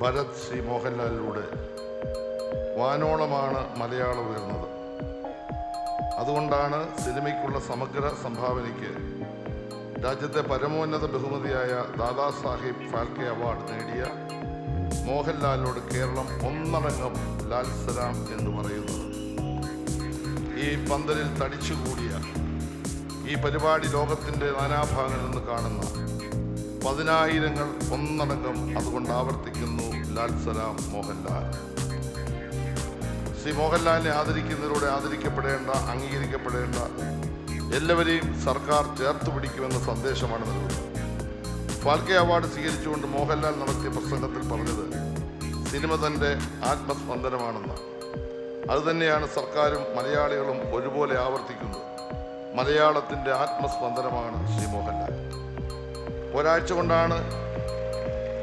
Bharat C മോഹൻലാലിലൂടെ വാനോളമാണ് മലയാളം ഉയർന്നത്. അതുകൊണ്ടാണ് സിനിമയ്ക്കുള്ള സമഗ്ര സംഭാവനയ്ക്ക് രാജ്യത്തെ പരമോന്നത ബഹുമതിയായ ദാദാ സാഹിബ് ഫാൽക്കെ അവാർഡ് നേടിയ മോഹൻലാലിനോട് കേരളം ഒന്നടങ്കം ലാൽ സലാം എന്ന് പറയുന്നത്. ഈ പന്തലിൽ തടിച്ചുകൂടിയ ഈ പരിപാടി ലോകത്തിന്റെ നാനാഭാഗങ്ങളിൽ നിന്ന് കാണുന്ന പതിനായിരങ്ങൾ ഒന്നടങ്കം അതുകൊണ്ട് ആവർത്തിക്കുന്നു ലാൽ സലാം മോഹൻലാൽ. ശ്രീ മോഹൻലാലിനെ ആദരിക്കുന്നതിലൂടെ ആദരിക്കപ്പെടേണ്ട അംഗീകരിക്കപ്പെടേണ്ട എല്ലാവരെയും സർക്കാർ ചേർത്ത് പിടിക്കുമെന്ന സന്ദേശമാണ് നൽകുന്നത്. ഫാൽക്കെ അവാർഡ് സ്വീകരിച്ചുകൊണ്ട് മോഹൻലാൽ നടത്തിയ പ്രസംഗത്തിൽ പറഞ്ഞത് സിനിമ തന്റെ ആത്മസ്പന്ദനമാണെന്ന്. അതുതന്നെയാണ് സർക്കാരും മലയാളികളും ഒരുപോലെ ആവർത്തിക്കുന്നത്. മലയാളത്തിന്റെ ആത്മസ്പന്ദനമാണ് ശ്രീ മോഹൻലാൽ. ഒരാഴ്ച കൊണ്ടാണ്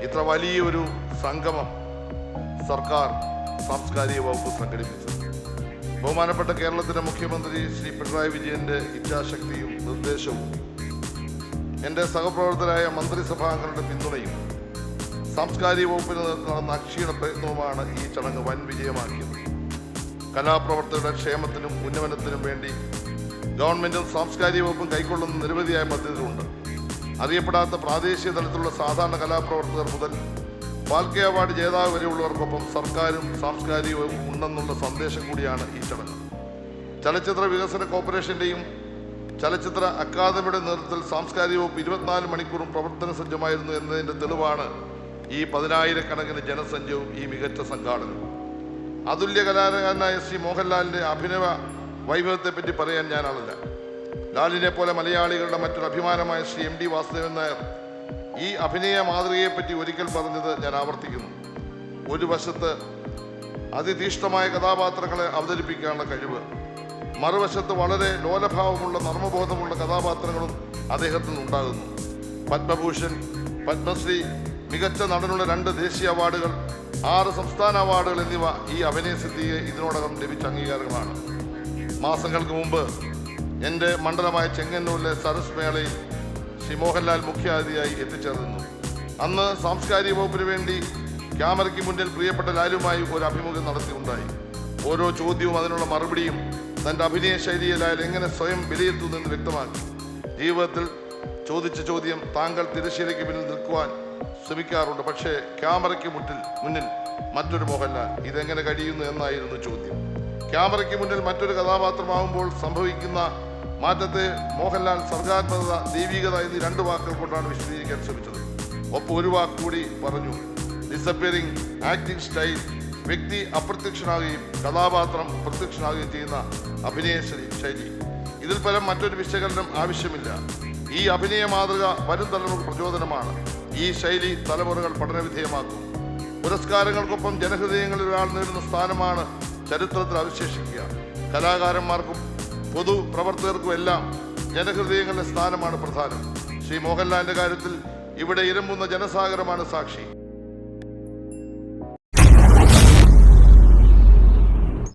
ഇത്ര വലിയൊരു സംഗമം സർക്കാർ സാംസ്കാരിക വകുപ്പ് സംഘടിപ്പിച്ചത്. ബഹുമാനപ്പെട്ട കേരളത്തിലെ മുഖ്യമന്ത്രി ശ്രീ പിണറായി വിജയന്റെ ഇച്ഛാശക്തിയും നിർദ്ദേശവും എന്റെ സഹപ്രവർത്തകരായ മന്ത്രിസഭാംഗങ്ങളുടെ പിന്തുണയും സാംസ്കാരിക വകുപ്പിന് നടന്ന അക്ഷീണ പ്രയത്നവുമാണ് ഈ ചടങ്ങ് വൻ വിജയമാക്കിയത്. കലാപ്രവർത്തകരുടെ ക്ഷേമത്തിനും ഉന്നമനത്തിനും വേണ്ടി ഗവൺമെന്റും സാംസ്കാരിക വകുപ്പും കൈക്കൊള്ളുന്ന നിരവധിയായ പദ്ധതികളുണ്ട്. അറിയപ്പെടാത്ത പ്രാദേശിക തലത്തിലുള്ള സാധാരണ കലാപ്രവർത്തകർ മുതൽ ഫാൽക്കെ അവാർഡ് ജേതാവ് വരെയുള്ളവർക്കൊപ്പം സർക്കാരും സാംസ്കാരികവും ഉണ്ടെന്നുള്ള സന്ദേശം കൂടിയാണ് ഈ ചടങ്ങ്. ചലച്ചിത്ര വികസന കോർപ്പറേഷന്റെയും ചലച്ചിത്ര അക്കാദമിയുടെ നേതൃത്വത്തിൽ സാംസ്കാരിക വകുപ്പ് ഇരുപത്തിനാല് മണിക്കൂറും പ്രവർത്തന സജ്ജമായിരുന്നു എന്നതിന്റെ തെളിവാണ് ഈ പതിനായിരക്കണക്കിന് ജനസഞ്ചയവും ഈ മികച്ച സംഘാടനവും. അതുല്യ കലാകാരനായ ശ്രീ മോഹൻലാലിന്റെ അഭിനയ വൈഭവത്തെപ്പറ്റി പറയാൻ ഞാൻ ഞാനാളല്ല. ലാലിനെ പോലെ മലയാളികളുടെ മറ്റൊരു അഭിമാനമായ ശ്രീ എം ഡി വാസുദേവൻ നായർ ഈ അഭിനയ മാതൃകയെപ്പറ്റി ഒരിക്കൽ പറഞ്ഞത് ഞാൻ ആവർത്തിക്കുന്നു. ഒരു വശത്ത് അതിതീഷ്ണമായ കഥാപാത്രങ്ങളെ അവതരിപ്പിക്കാനുള്ള കഴിവ് മറുവശത്ത് വളരെ ലോലഭാവമുള്ള നർമ്മബോധമുള്ള കഥാപാത്രങ്ങളും അദ്ദേഹത്തിന് ഉണ്ടാകുന്നു. പത്മഭൂഷൺ പത്മശ്രീ മികച്ച നടനുള്ള രണ്ട് ദേശീയ അവാർഡുകൾ ആറ് സംസ്ഥാന അവാർഡുകൾ എന്നിവ ഈ അഭിനയസിദ്ധിയെ ഇതിനോടകം ലഭിച്ച അംഗീകാരങ്ങളാണ്. മാസങ്ങൾക്ക് മുമ്പ് എന്റെ മണ്ഡലമായ ചെങ്ങന്നൂരിലെ സരസ് മേളയിൽ ശ്രീ മോഹൻലാൽ മുഖ്യാതിഥിയായി എത്തിച്ചേർന്നു. അന്ന് സാംസ്കാരിക വകുപ്പിന് വേണ്ടി ക്യാമറയ്ക്ക് മുന്നിൽ പ്രിയപ്പെട്ട ലാലുമായി ഒരു അഭിമുഖം നടത്തിയുണ്ടായി. ഓരോ ചോദ്യവും അതിനുള്ള മറുപടിയും തന്റെ അഭിനയ ശൈലിയെ ലാൽ എങ്ങനെ സ്വയം വിലയിരുത്തുന്നെന്ന് വ്യക്തമാക്കി. ജീവിതത്തിൽ ചോദിച്ച ചോദ്യം താങ്കൾ തിരശ്ശീലയ്ക്ക് പിന്നിൽ നിൽക്കുവാൻ ശ്രമിക്കാറുണ്ട്. പക്ഷേ ക്യാമറയ്ക്ക് മുട്ടിൽ മുന്നിൽ മറ്റൊരു മോഹൻലാൽ. ഇതെങ്ങനെ കഴിയുന്നു എന്നായിരുന്നു ചോദ്യം. ക്യാമറയ്ക്ക് മുന്നിൽ മറ്റൊരു കഥാപാത്രമാകുമ്പോൾ സംഭവിക്കുന്ന മാറ്റത്തെ മോഹൻലാൽ സർഗാത്മകത ദൈവികത എന്നീ രണ്ട് വാക്കുകൾ കൊണ്ടാണ് വിശദീകരിക്കാൻ ശ്രമിച്ചത്. ഒപ്പം ഒരു വാക്ക് കൂടി പറഞ്ഞു. ഡിസപ്പിയറിംഗ് ആക്ടിംഗ് സ്റ്റൈൽ വ്യക്തി അപ്രത്യക്ഷനാകുകയും കഥാപാത്രം പ്രത്യക്ഷനാകുകയും ചെയ്യുന്ന അഭിനയ ശൈലി. ഇതിൽ പരം മറ്റൊരു വിശകലനം ആവശ്യമില്ല. ഈ അഭിനയ മാതൃക വരും തലമുറ പ്രചോദനമാണ്. ഈ ശൈലി തലമുറകൾ പഠനവിധേയമാക്കും. പുരസ്കാരങ്ങൾക്കൊപ്പം ജനഹൃദയങ്ങളിൽ ഒരാൾ നേടുന്ന സ്ഥാനമാണ് ചരിത്രത്തിൽ അവശേഷിക്കുക. കലാകാരന്മാർക്കും പൊതു പ്രവർത്തകർക്കും എല്ലാം ജനഹൃദയങ്ങളുടെ സ്ഥാനമാണ് പ്രധാനം. ശ്രീ മോഹൻലാലിന്റെ കാര്യത്തിൽ ഇവിടെ ഇരമ്പുന്ന ജനസാഗരമാണ് സാക്ഷി.